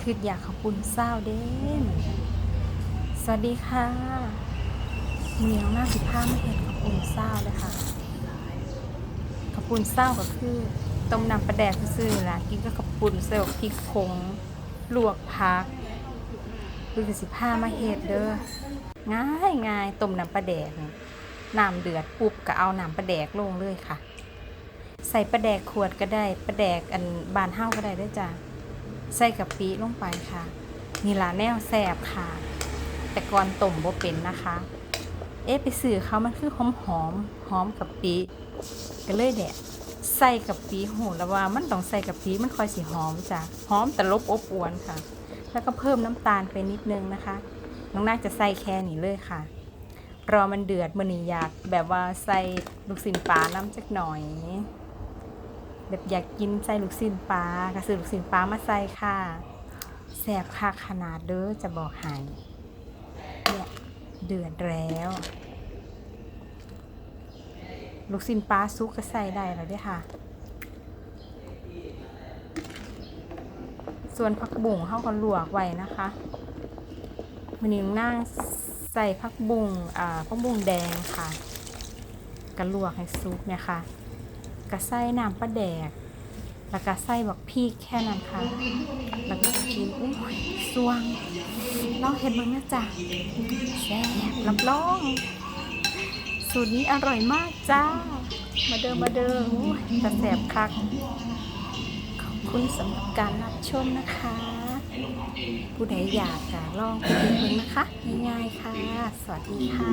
คืออยากขอบคุณเศร้าเด่นสวัสดีค่ะเมียงหน้าสิผ้าไม่เห็นขอบคุณเศร้าเลยค่ะขอบคุณเศร้าก็คือต้มน้ำปลาแดกซื่อละกินก็ขอบคุณเซลพริกผงลวกผักคือสิผ้ามาเห็ดเด้อง่ายง่ายต้มน้ำปลาแดกน้ำเดือดปุ๊บก็เอาน้ำปลาแดกลงเลยค่ะ ใส่ปลาแดกขวดก็ได้ปลาแดกอันบานเฮ้าก็ได้ด้วยจ้ะ ใส่กะปิลงไปค่ะ นี่ล่ะแนวแสบค่ะ แต่ก่อนต้มบ่เป็นนะคะ เอ๊ะไปซื้อเขามันคือหอมหอมหอมกะปิก็เลยแดะใส่กะปิโหแล้วว่ามันต้องใส่กะปิมันค่อยสิหอมจ้ะหอมแต่ลบอบอวนค่ะ แล้วก็เพิ่มน้ำตาลไปนิดนึงนะคะน้องนาจะใส่แค่นี้เลยค่ะรอมันเดือดมันนี่อยากแบบว่าใส่ลูกสินปลาน้ำจักหน่อย แบบอยากกินใส่ลูกสินปลาก็ซื้อลูกสินปลามาใส่ค่ะแสบค่ะขนาดเด้อจะบอกให้เนี่ยเดือดแล้ว ลูกสินปลาซุกก็ใส่ได้แล้วด้วยค่ะ ส่วนผักบุ้งเขาก็ลวกไว้นะคะมันนี้นั่งใส่ผักบุ้งอ่าผักบุ้งแดงค่ะกระลวกให้ซุกเนี่ยค่ะ กระใส่น้ำปลาแดก แล้วก็ใส่บักพริกแค่นั้นค่ะ แล้วก็กินอุ้ยสวงลองเห็นบ้งนะจ๊ะแซ่บรับรอง สูตรนี้อร่อยมากจ้า มาเดิมมาเดิมอุ้ยแต่แสบคัก ขอบคุณสำหรับการรับชมนะคะผู้ใดอยากจะลองไปดูนะคะ ง่ายๆค่ะ สวัสดีค่ะ